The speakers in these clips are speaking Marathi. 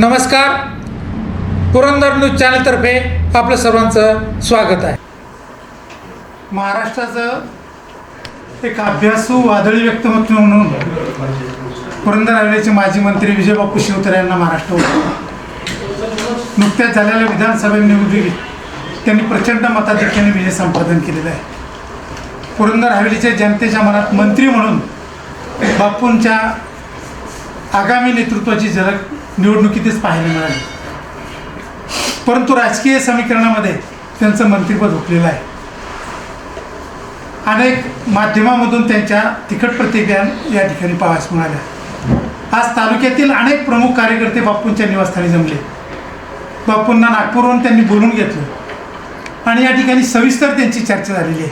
नमस्कार. पुरंदर न्यूज चॅनलतर्फे आपलं सर्वांचं स्वागत आहे. महाराष्ट्राचं एक अभ्यासू वादळी व्यक्तिमत्व म्हणून पुरंदर हवेलीचे माजी मंत्री विजयबापू शिवतर यांना महाराष्ट्र नुकत्याच झालेल्या विधानसभा निवडणुकीत त्यांनी प्रचंड मताधिक्याने विजय संपादन केलेला आहे. पुरंदर हवेलीच्या जनतेच्या मनात मंत्री म्हणून बापूंच्या आगामी नेतृत्वाची झलक निवडणुकीतच पाहायला मिळाली. परंतु राजकीय समीकरणामध्ये त्यांचं मंत्रिपद हुकलेलं आहे. अनेक माध्यमामधून त्यांच्या तिखट प्रतिक्रिया या ठिकाणी पाहायस मिळाल्या. आज तालुक्यातील अनेक प्रमुख कार्यकर्ते बापूंच्या निवासस्थानी जमले. बापूंना नागपूरहून त्यांनी बोलून घेतलं. आणि या ठिकाणी सविस्तर त्यांची चर्चा झालेली आहे.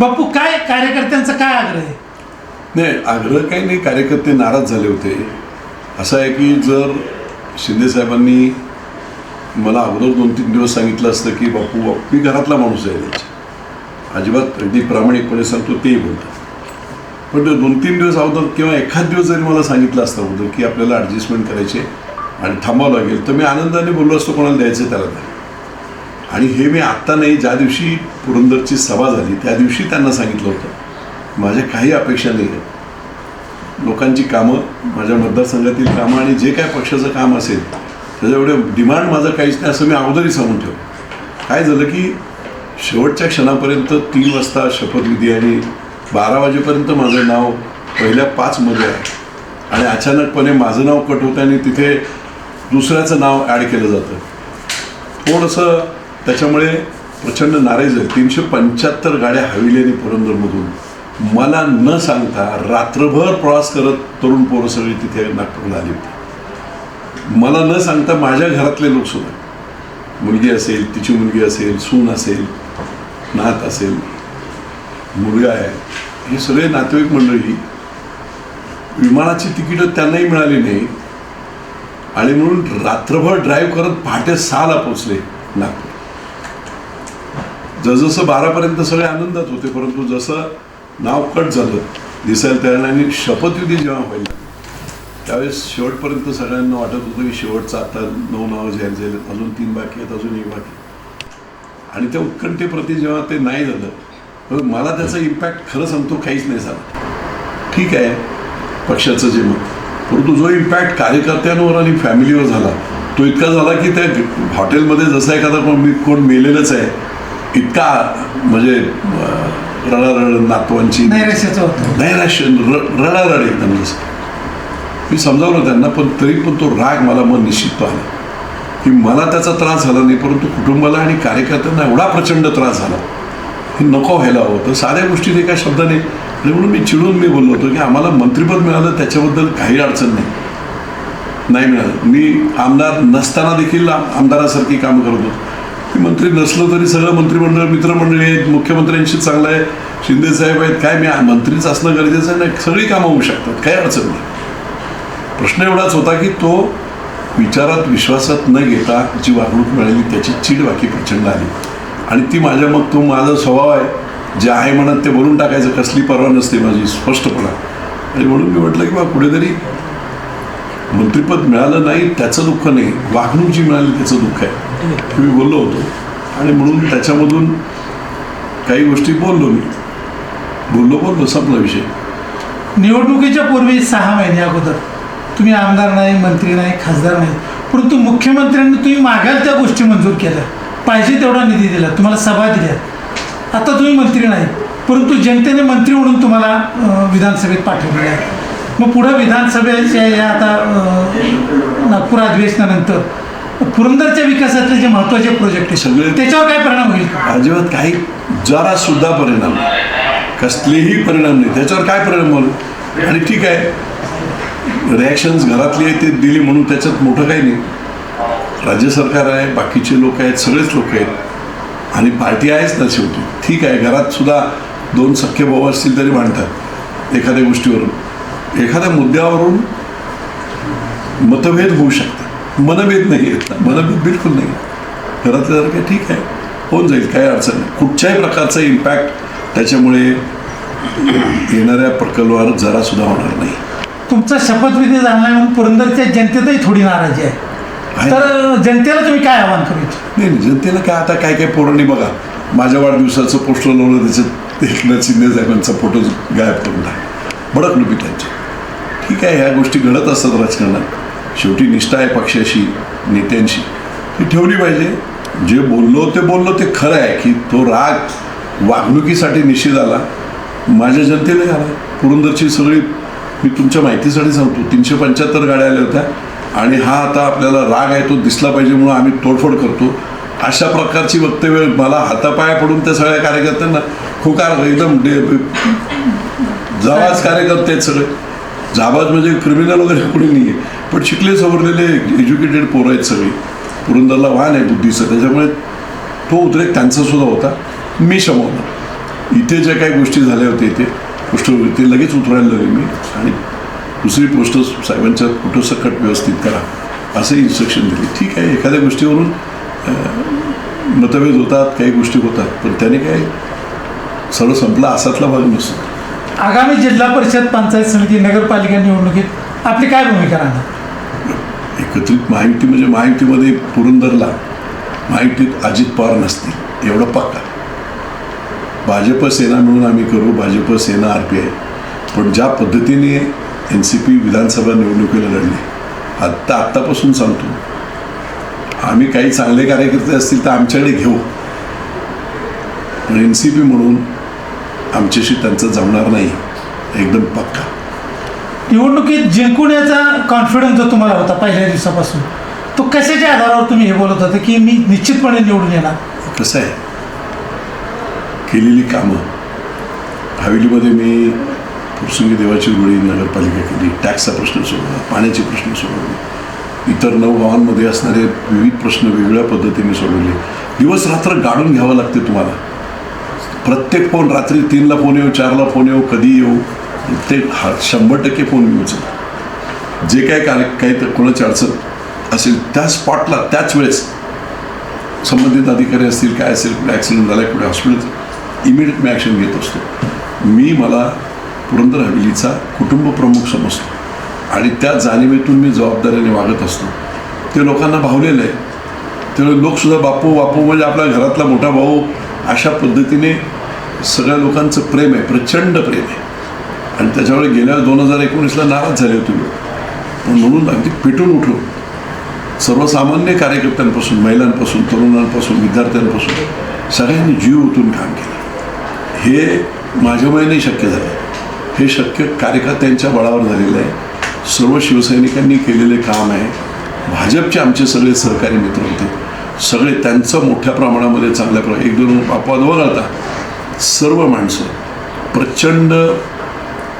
बापू काय कार्यकर्त्यांचा काय आग्रह आहे? नाही आग्रह काही नाही. कार्यकर्ते नाराज झाले होते. असं आहे की जर शिंदेसाहेबांनी मला अगोदर दोन तीन दिवस सांगितलं असतं की बापू मी घरातला माणूस आहे त्यांच्या अजिबात अगदी प्रामाणिकपणे सांगतो तेही बोलतात. पण दोन तीन दिवस अगोदर किंवा एखाद दिवस जरी मला सांगितलं असतं अगोदर की आपल्याला ॲडजस्टमेंट करायचे आणि थांबावं लागेल तर मी आनंदाने बोललो असतो कोणाला द्यायचं त्याला नाही. आणि हे मी आत्ता नाही ज्या दिवशी पुरंदरची सभा झाली त्या दिवशी त्यांना सांगितलं होतं माझ्या काही अपेक्षा नाही आहेत. लोकांची कामं माझ्या मतदारसंघातील कामं आणि जे काय पक्षाचं काम असेल त्याचं एवढं डिमांड माझं काहीच नाही असं मी अगोदरही सांगून ठेवलं. काय झालं की शेवटच्या क्षणापर्यंत तीन वाजता शपथविधी आणि बारा वाजेपर्यंत माझं नाव पहिल्या पाचमध्ये आहे. आणि अचानकपणे माझं नाव कट होतं आणि तिथे दुसऱ्याचं नाव ॲड केलं जातं. थोडंसं त्याच्यामुळे प्रचंड नाराज आहे. तीनशे पंच्याहत्तर गाड्या हवेली आणि पुरंदरमधून. मला न सांगता रात्रभर प्रवास करत तरुण पोरं सगळी तिथे नागपूरला आली होती. मला न सांगता माझ्या घरातले लोक सुद्धा. मुलगी असेल तिची मुलगी असेल सून असेल नात असेल मुलगा आहे. हे सगळे नातेवाईक मंडळी विमानाची तिकीटं त्यांनाही मिळाली नाही. आणि म्हणून रात्रभर ड्राईव्ह करत पहाटे सहाला पोचले नागपूर. जसजसं बारापर्यंत सगळे आनंदात होते परंतु जसं नाव कट झालं. दिसायला तयार आणि शपथविधी जेव्हा व्हायला त्यावेळेस शेवटपर्यंत सगळ्यांना वाटत होतं की शेवटचं आता नऊ नावं जाहीर झाले. अजून तीन बाकी आहेत अजून एक बाकी आणि त्या उत्कंठेप्रती जेव्हा ते नाही झालं मला त्याचा इम्पॅक्ट खरं सांगतो काहीच नाही झाला. ठीक आहे पक्षाचं जे मत. परंतु जो इम्पॅक्ट कार्यकर्त्यांवर आणि फॅमिलीवर झाला तो इतका झाला की त्या हॉटेलमध्ये जसं एखादा कोण मी कोण मेलेलंच आहे इतका म्हणजे रडारड नातवांची नैराश्याचं होतं नैराश्य रडारड एकदम जसं मी समजावलं त्यांना पण तरी पण तो राग मला मन निश्चित आला की मला त्याचा त्रास झाला नाही परंतु कुटुंबाला आणि कार्यकर्त्यांना एवढा प्रचंड त्रास झाला हे नको व्हायला हवं तर साध्या गोष्टीत एका शब्दाने आणि म्हणून मी चिडून मी बोललो होतो की आम्हाला मंत्रिपद मिळालं त्याच्याबद्दल काही अडचण नाही नाही मिळालं मी आमदार नसताना देखील आम- आमदारासारखी काम करत होतो मी मंत्री नसलो तरी सगळं मंत्रिमंडळ मित्रमंडळी आहेत मुख्यमंत्र्यांशी चांगलं आहे शिंदे साहेब आहेत काय मी मंत्रीच असणं गरजेचं आहे नाही सगळी कामं होऊ शकतात काही अडचण नाही. प्रश्न एवढाच होता की तो विचारात विश्वासात न घेता जी वागणूक मिळाली त्याची चीड बाकी प्रचंड आली. आणि ती माझ्या मग तो माझा स्वभाव आहे जे आहे म्हणत ते बोलून टाकायचं कसली परवा नसते माझी स्पष्टपणा. आणि म्हणून मी म्हटलं की बा कुठेतरी मंत्रिपद मिळालं नाही त्याचं दुःख नाही. वागणूक जी मिळाली त्याचं दुःख आहे. मी बोललो होतो. आणि म्हणून त्याच्यामधून काही गोष्टी बोललो मी. बोललो बोललो संपला विषय. निवडणुकीच्या पूर्वी सहा महिने अगोदर तुम्ही आमदार नाही मंत्री नाही खासदार नाही. परंतु मुख्यमंत्र्यांनी तुम्ही मागाल त्या गोष्टी मंजूर केल्या. पाहिजे तेवढा निधी दिला. तुम्हाला सभा दिल्या. आता तुम्ही मंत्री नाही. परंतु जनतेने मंत्री म्हणून तुम्हाला विधानसभेत पाठवलेलं आहे. मग पुढं विधानसभेच्या या आता नागपूर अधिवेशनानंतर पुरंदरच्या विकासातले जे महत्त्वाचे प्रोजेक्ट आहे सगळे- त्याच्यावर काय परिणाम होईल अजिबात काही जरासुद्धा परिणाम कसलेही परिणाम नाही. त्याच्यावर काय परिणाम होईल? आणि ठीक आहे. रिॲक्शन्स घरातली आहे ते दिली म्हणून त्याच्यात मोठं काही नाही. राज्य सरकार आहे बाकीचे लोक आहेत सगळेच लोक आहेत. आणि पार्टी आहेच ना शेवटी. ठीक आहे घरात सुद्धा दोन सख्खे भाऊ असतील तरी मांडतात एखाद्या गोष्टीवरून. एखाद्या मुद्द्यावरून मतभेद होऊ शकतात. मनभेद नाही आहेत. ना मनभेद बिलकुल नाही घरातल्या जर काय ठीक आहे. होऊन जाईल काही अडचण नाही. कुठच्याही प्रकारचा इम्पॅक्ट त्याच्यामुळे येणाऱ्या प्रकल्पावर जरा सुद्धा होणार नाही. तुमचा शपथविधी झाला नाही म्हणून पुरंदरच्या जनतेतही थोडी नाराजी आहे. तर जनतेला तुम्ही काय आवाहन करू? नाही नाही, जनतेला काय आता काय काय पोरांनी बघा. माझ्या वाढदिवसाचं पोस्टर लावलं त्याच्यात एकनाथ शिंदे साहेबांचा फोटो गायब करून टाक भडकलो मी त्यांच्या ठीक आहे ह्या गोष्टी घडत असतात राजकारणात. शेवटी निष्ठा आहे पक्षाशी नेत्यांशी. ती ठेवली पाहिजे. जे बोललो ते बोललो ते खरं आहे की तो राग वागणुकीसाठी निश्चित आला. माझ्या जनतेने आला. पुरंदरची सगळी मी तुमच्या माहितीसाठी सांगतो तीनशे पंच्याहत्तर गाड्या आल्या होत्या. आणि हा आता आपल्याला राग आहे तो दिसला पाहिजे म्हणून आम्ही तोडफोड करतो. अशा प्रकारची वक्तव्य मला हातापाया पडून त्या सगळ्या कार्यकर्त्यांना खुकार एकदम डे- कार्यकर्ते आहेत सगळे. जाबाज म्हणजे क्रिमिनल वगैरे कोणी नाही आहे पण शिकले सवरलेले एज्युकेटेड पोरं आहेत सगळी. पुरंदरला वाहन आहे बुद्धीचं. त्याच्यामुळे तो उद्रेक त्यांचासुद्धा होता. मी शमवला. इथे ज्या काही गोष्टी झाल्या होत्या इथे पोस्ट ते लगेच उतरायला लागले मी. आणि दुसरी पोस्ट साहेबांच्या कुठं व्यवस्थित करा. असं इन्स्ट्रक्शन दिली. ठीक आहे एखाद्या गोष्टीवरून मतभेद होतात काही गोष्टी होतात. पण त्याने काय सर्व संपला असातला भाग नसतो. आगामी जिल्हा परिषद पंचायत समिती नगरपालिका निवडणुकीत आपली काय भूमिका राहणार? एकत्रित महायुती म्हणजे महायुतीमध्ये पुरंदरला महायुतीत अजित पवार नसतील एवढं पक्का. भाजप सेना मिळून आम्ही करू Bhajap Sena R P I पण ज्या पद्धतीने एन सी पी विधानसभा निवडणुकीला लढली आत्ता आत्तापासून सांगतो. आम्ही काही चांगले कार्यकर्ते असतील तर आमच्याकडे घेऊ. पण एन सी पी म्हणून आमच्याशी त्यांचं जमणार नाही. एकदम पक्का. निवडणुकीत जिंकून याचा कॉन्फिडन्स जो तुम्हाला होता पहिल्या दिवसापासून तो कशाच्या आधारावर तुम्ही हे बोलत होता की मी निश्चितपणे निवडून येणार? कसं आहे? केलेली कामं. हवेलीमध्ये मी फुरसुंगी देवाची रुळी नगरपालिका केली टॅक्सचा प्रश्न सोडवला पाण्याचे प्रश्न सोडवले इतर नऊ गावांमध्ये असणारे विविध प्रश्न वेगळ्या पद्धतीने सोडवले. दिवस रात्र गाडून घ्यावं लागते तुम्हाला. प्रत्येक फोन रात्री तीनला फोन येऊ चारला फोन येऊ कधी येऊ ते हा शंभर टक्के फोन येऊच जे काय कार्य काही तर कोणाची अडचण असेल त्या स्पॉटला त्याच वेळेस संबंधित अधिकारी असतील काय असेल कुठे ॲक्सिडेंट झाला कुठे हॉस्पिटल इमिडिएट मी ॲक्शन घेत असतो. मी मला पुरंदर हवेलीचा कुटुंब प्रमुख समजतो. आणि त्या जाणिवेतून मी जबाबदारीने वागत असतो. ते लोकांना भावलेलं आहे. त्यामुळे लोकसुद्धा बापू बापू म्हणजे आपल्या घरातला मोठा भाऊ अशा पद्धतीने सगळ्या लोकांचं प्रेम आहे प्रचंड प्रेम आहे. आणि त्याच्यामुळे गेल्या दोन हजार एकोणीसला नाराज झाले होते लोक. पण म्हणून अगदी पेटून उठून सर्वसामान्य कार्यकर्त्यांपासून महिलांपासून तरुणांपासून विद्यार्थ्यांपासून सगळ्यांनी जीव ओतून काम केलं. हे माझ्यामुळे नाही शक्य झालं. हे शक्य कार्यकर्त्यांच्या बळावर झालेलं आहे. सर्व शिवसैनिकांनी केलेले काम आहे. भाजपचे आमचे सगळे सहकारी मित्र होते. सगळे त्यांचं मोठ्या प्रमाणामध्ये चांगल्या प्रमाणात एक दोन अपवाद वगळता सर्व माणसं प्रचंड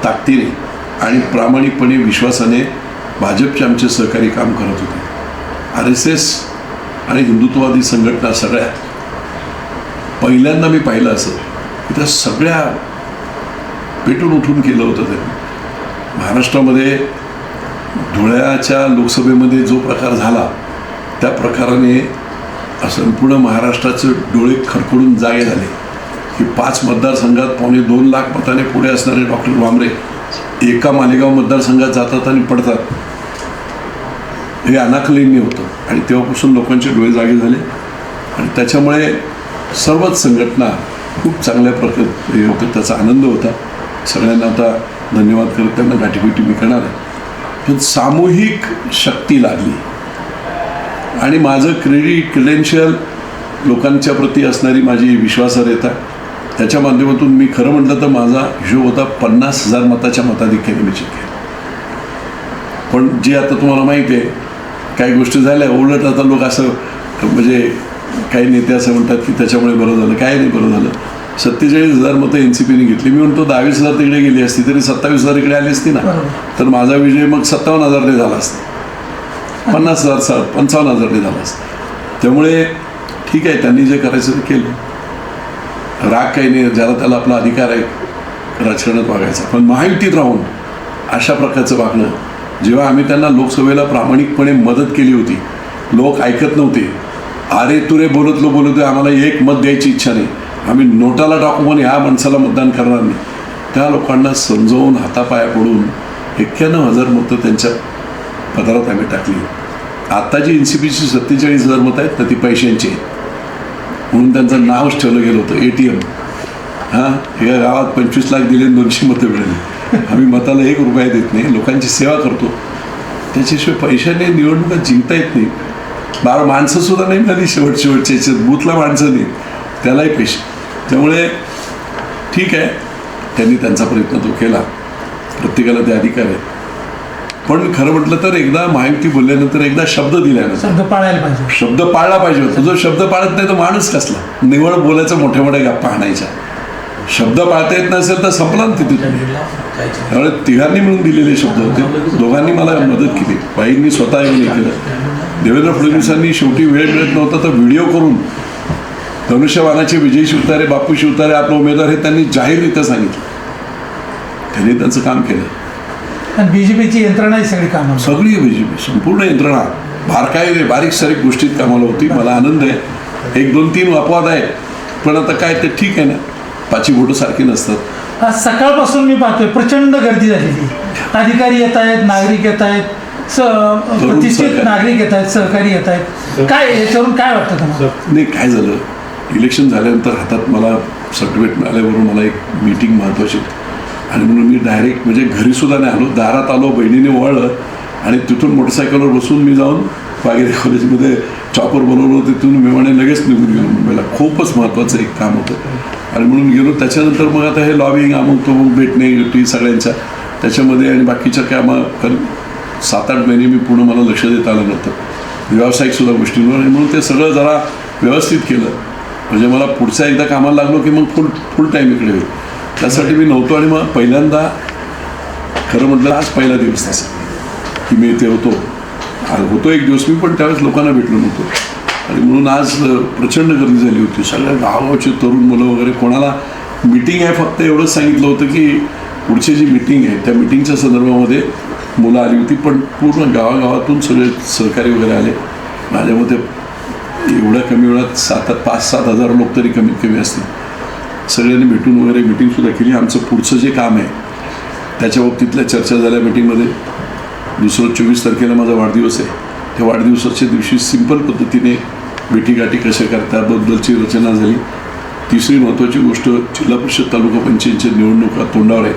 ताकदीने आणि प्रामाणिकपणे विश्वासाने भाजपचे आमचे सहकारी काम करत होते. आर एस एस आणि हिंदुत्ववादी संघटना सगळ्या. पहिल्यांदा मी पाहिलं असं की त्या सगळ्या पेटून उठून केलं होतं ते. महाराष्ट्रामध्ये धुळ्याच्या लोकसभेमध्ये जो प्रकार झाला त्या प्रकाराने संपूर्ण महाराष्ट्राचे डोळे खरखडून जागे झाले. की पाच मतदारसंघात पावणे दोन लाख मताने पुढे असणारे डॉक्टर वांबरे एका मालेगाव मतदारसंघात जातात आणि पडतात. हे अनाकलनीय होतं. आणि तेव्हापासून लोकांचे डोळे जागे झाले. आणि त्याच्यामुळे सर्वच संघटना खूप चांगल्या प्रकारे हे होतं. त्याचा आनंद होता. सगळ्यांना आता धन्यवाद करत त्यांना गाठीभेटी मी करणार आहे. पण सामूहिक शक्ती लागली. आणि माझं क्रेडिट क्रेडेन्शियल लोकांच्या प्रती असणारी माझी विश्वासार्हता त्याच्या माध्यमातून मी खरं म्हटलं तर माझा हिशोब होता पन्नास हजार मताच्या मताधिक्याने मी जिंकेल पण जे आता तुम्हाला माहिती आहे काही गोष्टी झाल्या उलट आता लोक असं म्हणजे काही नेते असं म्हणतात की त्याच्यामुळे बरं झालं काय नाही बरं झालं. सत्तेचाळीस हजार मतं एन सी पीने घेतली. मी म्हणतो दहावीस हजार तिकडे गेली असती तरी सत्तावीस हजार इकडे आली असती ना. तर माझा विजय मग सत्तावन्न हजारने झाला असता. पन्नास हजार सा पंचावन्न हजारने झाला असता त्यामुळे ठीक आहे त्यांनी जे करायचं ते केलं. राग काही नाही ज्याला त्याला आपला अधिकार आहे राजकारणात वागायचा. पण महायुतीत राहून अशा प्रकारचं वागणं जेव्हा आम्ही त्यांना लोकसभेला प्रामाणिकपणे मदत केली होती लोक ऐकत नव्हते. अरे तुरे बोलतलो बोलतो आम्हाला एक मत द्यायची इच्छा नाही. आम्ही नोटाला टाकू म्हणून ह्या माणसाला मतदान करणार नाही. त्या लोकांना समजवून हातापाया पडून एक्क्याण्णव हजार मतं त्यांच्या पदरात आम्ही टाकली. आत्ता जी एन सी पीची सत्तेचाळीस हजार मतं आहेत तर ती पैशांची म्हणून त्यांचं नावच ठेवलं गेलं होतं ए टी एम हां या गावात पंचवीस लाख दिले दोनशे मतं मिळाली. आम्ही मताला एक रुपया देत नाही लोकांची सेवा करतो. त्याच्याशिवाय पैशाने निवडणुका जिंकता येत नाही. बारा माणसं सुद्धा नाही मिळाली शेवट शेवटच्या याच्यात बूथला माणसं नाही. त्यालाही पैसे. त्यामुळे ठीक आहे त्यांनी त्यांचा प्रयत्न तो केला. प्रत्येकाला ते अधिकार आहे पण खरं म्हटलं तर एकदा महायुती बोलल्यानंतर एकदा शब्द दिल्यानंतर शब्द पाळायला पाहिजे. शब्द पाळला पाहिजे होता. जो शब्द पाळत नाही तर माणूस कसला? निवड बोलायचं मोठ्या मोठ्या गप्पा आणायच्या. शब्द पाळता येत नसेल तर संपला ना तिथे. त्यामुळे तिघांनी मिळून दिलेले शब्द होते. दोघांनी मला मदत केली. बाईंनी स्वतः येऊन हे केलं. देवेंद्र फडणवीसांनी शेवटी वेळ मिळत नव्हता तर व्हिडिओ करून धनुष्यबाणाचे विजय शिवतारे बापू शिवतारे आपला उमेदवार हे त्यांनी जाहीररित्या सांगितलं. त्यांनी त्यांचं काम केलं. आणि बीजेपीची यंत्रणा ही सगळी कामं सगळी बीजेपी संपूर्ण यंत्रणा. बारकाई बारीक सारीक गोष्टीत कामाला होती मला आनंद आहे. एक दोन तीन अपवाद आहेत. पण आता काय ते ठीक आहे ना? पाची बोटं सारखी नसतात. आज सकाळपासून मी पाहतोय प्रचंड गर्दी झालेली अधिकारी येत आहेत नागरिक येत आहेत स प्रतिष्ठित. नागरिक येत आहेत सहकारी येत आहेत. काय याच्यावरून काय वाटतं तुम्हाला? नाही काय झालं? इलेक्शन झाल्यानंतर हातात मला सर्टिफिकेट मिळाल्याबरोबर मला एक मीटिंग महत्त्वाची होती. आणि म्हणून मी डायरेक्ट म्हणजे घरीसुद्धा नाही आलो दारात आलो बहिणीने वळलं आणि तिथून मोटरसायकलवर बसून मी जाऊन वागेरे कॉलेजमध्ये चॉपर बनवलं तिथून मेवाने लगेच निघून गेलो. मुंबईला खूपच महत्त्वाचं एक काम होतं. आणि म्हणून गेलो. त्याच्यानंतर मग आता हे लॉबिंग अमुक तो भेटणे युटी सगळ्यांच्या त्याच्यामध्ये आणि बाकीच्या कामं कारण सात आठ महिने मी पूर्ण मला लक्ष देता आलं नव्हतं. व्यावसायिकसुद्धा गोष्टींवर आणि म्हणून ते सगळं जरा व्यवस्थित केलं. म्हणजे मला पुढच्या एकदा कामाला लागलो की मग फुल फुल टाईम इकडे होईल. त्यासाठी मी नव्हतो आणि मग पहिल्यांदा खरं म्हटलं आज पहिला दिवस तसा की मी इथे होतो. होतो एक दिवस. मी पण त्यावेळेस लोकांना भेटलो नव्हतो. आणि म्हणून आज प्रचंड गर्दी झाली होती. सगळ्या गावाचे तरुण मुलं वगैरे कोणाला मिटिंग आहे फक्त एवढंच सांगितलं होतं की पुढची जी मिटिंग आहे त्या मिटिंगच्या संदर्भामध्ये मुलं आली होती. पण पूर्ण गावागावातून सगळे सहकारी वगैरे आले. माझ्या मते एवढ्या कमी वेळात सात पाच सात हजार लोक तरी कमीत कमी असतील. सगळ्यांनी भेटून वगैरे मिटिंगसुद्धा केली. आमचं पुढचं जे काम आहे त्याच्या बाबतीतल्या चर्चा झाल्या मिटिंगमध्ये दुसरं चोवीस तारखेला माझा वाढदिवस आहे. त्या वाढदिवसाच्या दिवशी सिंपल पद्धतीने भेटीगाठी कशा करताबद्दलची रचना झाली. तिसरी महत्त्वाची गोष्ट जिल्हा परिषद तालुका पंचायतच्या निवडणुका तोंडावर आहेत.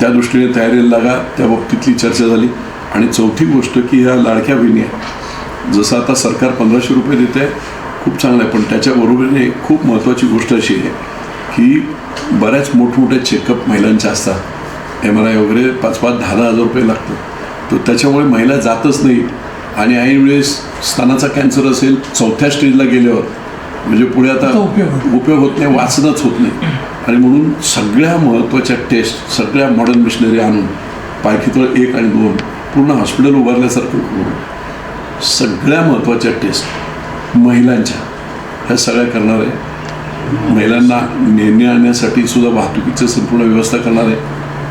त्या दृष्टीने तयारीला लागा त्या बाबतीतली चर्चा झाली. आणि चौथी गोष्ट की ह्या लाडक्या बहिणी आहे जसं आता सरकार पंधराशे रुपये देते खूप चांगलं आहे. पण त्याच्याबरोबरीने खूप महत्त्वाची गोष्ट अशी आहे की बऱ्याच मोठमोठे चेकअप महिलांच्या असतात. एम आर आय वगैरे पाच पाच दहा दहा हजार रुपये लागतात तर त्याच्यामुळे महिला जातच नाही. आणि ऐन वेळेस स्तनाचा कॅन्सर असेल चौथ्या स्टेजला गेल्यावर म्हणजे पुढे आता उपयोग होतो. उपयोग होत नाही वाचणंच होत नाही. आणि म्हणून सगळ्या महत्त्वाच्या टेस्ट सगळ्या मॉडर्न मिशनरी आणून पालखीतळ एक आणि दोन पूर्ण हॉस्पिटल उभारल्यासारखं करून सगळ्या महत्त्वाच्या टेस्ट महिलांच्या ह्या सगळ्या करणार आहे. महिलांना नेणे आणण्यासाठी सुद्धा वाहतुकीचं संपूर्ण व्यवस्था करणार आहे.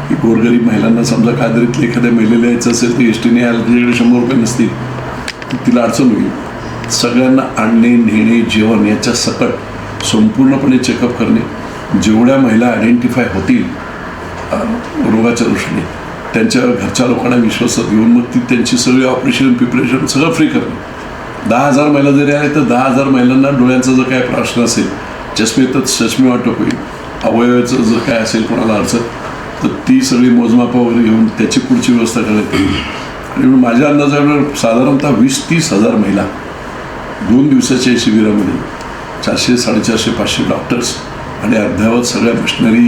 की गोरगरीब महिलांना समजा कादरीतले एखाद्या महिलेला यायचं असेल तर एस टीने यायला तिच्याकडे शंभर रुपये नसतील तर तिला अडचण होईल. सगळ्यांना आणणे नेणे जेवण याच्या सकट संपूर्णपणे चेकअप करणे. जेवढ्या महिला आयडेंटिफाय होतील रोगाच्या दृष्टीने त्यांच्या घरच्या लोकांना विश्वासात घेऊन मग ती त्यांची सगळी ऑपरेशन प्रिपरेशन सगळं फ्री करणे. दहा हजार महिला जरी आहे तर दहा हजार महिलांना डोळ्यांचा जर काय प्रश्न असेल चष्मे तर चष्मे वाटप. होईल अवयवाचं जर काय असेल कोणाला अडचण तर ती सगळी मोजमापा वगैरे घेऊन त्याची पुढची व्यवस्था करण्यात येईल आणि म्हणून माझ्या अंदाजावर साधारणतः वीस तीस हजार महिला दोन दिवसाच्या या शिबिरामध्ये चारशे साडेचारशे पाचशे डॉक्टर्स आणि अद्यावत सगळ्या मशिनरी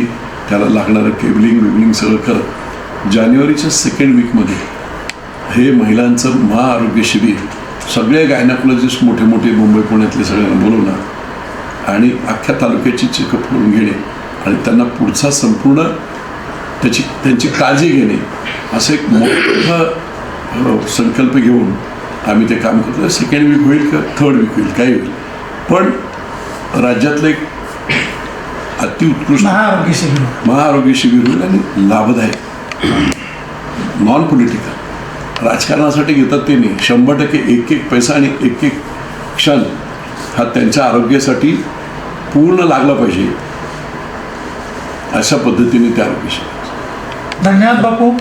त्याला लागणारं केबलिंग बिबलिंग सगळं करत जानेवारीच्या सेकंड वीकमध्ये हे महिलांचं महाआरोग्य शिबिर सगळे गायनाकोलॉजिस्ट मोठे मोठे मुंबई पुण्यातले सगळ्यांना बोलवणार. आणि अख्ख्या तालुक्याची चेकअप करून घेणे आणि त्यांना पुढचा संपूर्ण त्याची त्यांची काळजी घेणे असं एक मोठं संकल्प घेऊन आम्ही ते काम करतो सेकंड वीक होईल का? थर्ड वीक होईल काही होईल. पण राज्यातलं एक अतिउत्कृष्ट महाआरोग्य शिबिर. महाआरोग्य शिबिर होईल आणि लाभदायक. नॉन पॉलिटिकल राजकारणासाठी घेतात ते नाही. शंभर टक्के एक एक पैसा आणि एक एक क्षण हा त्यांच्या आरोग्यासाठी पूर्ण लागला पाहिजे. अशा पद्धतीने त्या आरोग्य धन्यवाद बापू.